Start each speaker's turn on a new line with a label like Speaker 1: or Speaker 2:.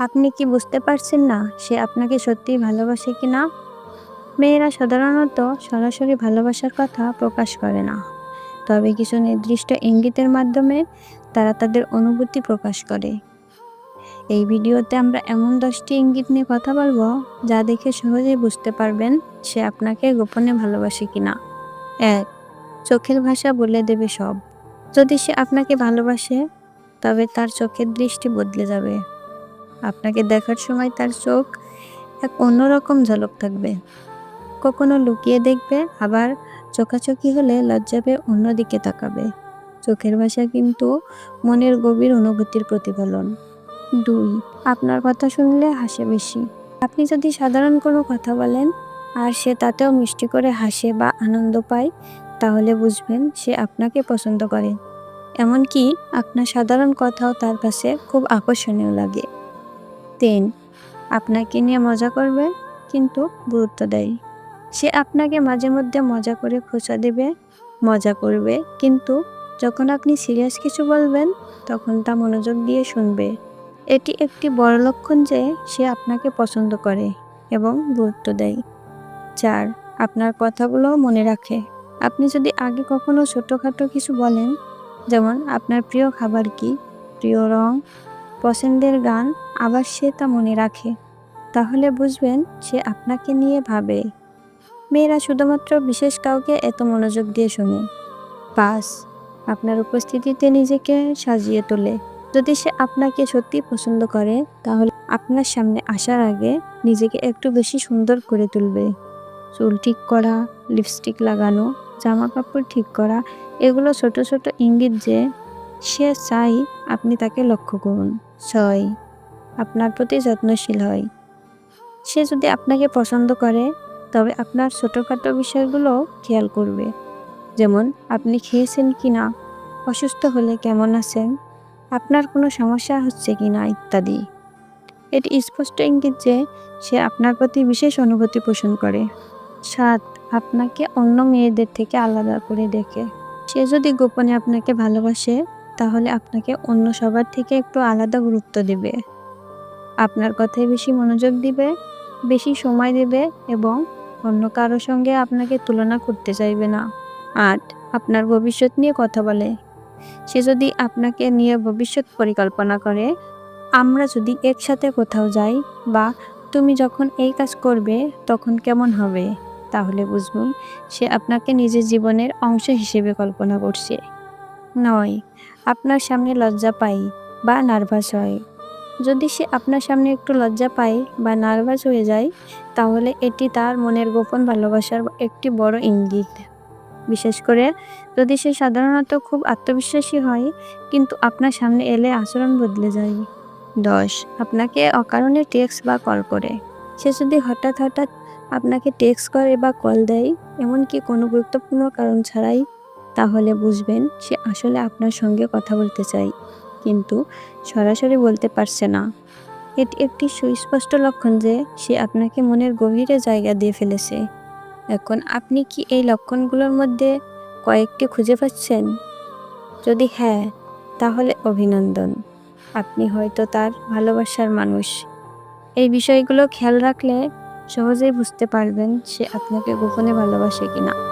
Speaker 1: আপনি কি বুঝতে পারছেন না সে আপনাকে সত্যিই ভালোবাসে কি না? মেয়েরা সাধারণত সরাসরি ভালোবাসার কথা প্রকাশ করে না। তবে কিছু নির্দিষ্ট ইঙ্গিতের মাধ্যমে তারা তাদের অনুভূতি প্রকাশ করে। এই ভিডিওতে আমরা এমন দশটি ইঙ্গিত নিয়ে কথা বলব যা দেখে সহজেই বুঝতে পারবেন সে আপনাকে গোপনে ভালোবাসে কিনা এক, চোখের ভাষা বলে দেবে সব। যদি সে আপনাকে ভালোবাসে, তবে তার চোখের দৃষ্টি বদলে যাবে। আপনাকে দেখার সময় তার চোখ এক অন্যরকম ঝলক থাকবে। কখনো লুকিয়ে দেখবে, আবার চোখাচোখি হলে লজ্জাবে অন্যদিকে তাকাবে। চোখের ভাষা কিন্তু মনের গভীর অনুভূতির প্রতিফলন। দুই, আপনার কথা শুনলে হাসে বেশি। আপনি যদি সাধারণ কোনো কথা বলেন আর সে তাতেও মিষ্টি করে হাসে বা আনন্দ পায়, তাহলে বুঝবেন সে আপনাকে পছন্দ করে। এমনকি আপনার সাধারণ কথাও তার কাছে খুব আকর্ষণীয় লাগে। তিন আপনাকে নিয়ে মজা করবে, কিন্তু গুরুত্ব দেয়। সে আপনাকে মাঝে মধ্যে মজা করে খোঁচা দেবে, মজা করবে, কিন্তু যখন আপনি সিরিয়াস কিছু বলবেন, তখন তা মনোযোগ দিয়ে শুনবে। এটি একটি বড় লক্ষণ যে সে আপনাকে পছন্দ করে এবং গুরুত্ব দেয়। চার, আপনার কথাগুলো মনে রাখে। আপনি যদি আগে কখনো ছোটোখাটো কিছু বলেন, যেমন, আপনার প্রিয় খাবার কি? প্রিয় রং? পছন্দের গান আবার সে তা মনে রাখে। তাহলে বুঝবেন সে আপনাকে নিয়ে ভাবে। মেয়েরা শুধুমাত্র বিশেষ কাউকে এত মনোযোগ দিয়ে শোনে। পাঁচ আপনার উপস্থিতিতে নিজেকে সাজিয়ে তোলে। যদি সে আপনাকে সত্যি পছন্দ করে, তাহলে আপনার সামনে আসার আগে নিজেকে একটু বেশি সুন্দর করে তুলবে। চুল ঠিক করা, লিপস্টিক লাগানো জামা কাপড় ঠিক করা, এগুলো ছোট ছোট ইঙ্গিত যে সে চাই আপনি তাকে লক্ষ্য করুন। ছয় আপনার প্রতি যত্নশীল হয়। সে যদি আপনাকে পছন্দ করে, তবে আপনার ছোটোখাটো বিষয়গুলো খেয়াল করবে। যেমন, আপনি খেয়েছেন কি না অসুস্থ হলে কেমন আছেন, আপনার কোনো সমস্যা হচ্ছে কি না ইত্যাদি। এটি স্পষ্ট ইঙ্গিত যে, সে আপনার প্রতি বিশেষ অনুভূতি পোষণ করে। সাত, আপনাকে অন্য মেয়েদের থেকে আলাদা করে দেখে। সে যদি গোপনে আপনাকে ভালোবাসে তাহলে আপনাকে অন্য সবার থেকে একটু আলাদা গুরুত্ব দিবে। আপনার কথায় বেশি মনোযোগ দিবে, বেশি সময় দেবে এবং অন্য কারোর সঙ্গে আপনাকে তুলনা করতে চাইবে না। আট আপনার ভবিষ্যৎ নিয়ে কথা বলে। সে যদি আপনাকে নিয়ে ভবিষ্যৎ পরিকল্পনা করে, আমরা যদি একসাথে কোথাও যাই বা তুমি যখন এই কাজ করবে তখন কেমন হবে? তাহলে বুঝবুন, সে আপনাকে নিজের জীবনের অংশ হিসেবে কল্পনা করছে। নয়। আপনার সামনে লজ্জা পাই বা নার্ভাস হয়। যদি সে আপনার সামনে একটু লজ্জা পায় বা নার্ভাস হয়ে যায়, তাহলে এটি তার মনের গোপন ভালোবাসার একটি বড় ইঙ্গিত। বিশেষ করে যদি সে সাধারণত খুব আত্মবিশ্বাসী হয়, কিন্তু আপনার সামনে এলে আচরণ বদলে যায়। দশ। আপনাকে অকারণে টেক্সট বা কল করে। সে যদি হঠাৎ হঠাৎ আপনাকে টেক্সট করে বা কল দেয়, এমনকি কোনো গুরুত্বপূর্ণ কারণ ছাড়াই তাহলে বুঝবেন সে আসলে আপনার সঙ্গে কথা বলতে চায় কিন্তু সরাসরি বলতে পারছে না। এটি, একটি সুস্পষ্ট লক্ষণ যে সে আপনাকে মনের গভীরে জায়গা দিয়ে ফেলেছে। এখন আপনি কি এই লক্ষণগুলোর মধ্যে কয়েকটি খুঁজে পাচ্ছেন? যদি হ্যাঁ তাহলে অভিনন্দন। আপনি হয়তো তার ভালোবাসার মানুষ। এই বিষয়গুলো খেয়াল রাখলে সহজেই বুঝতে পারবেন সে আপনাকে গোপনে ভালোবাসে কিনা।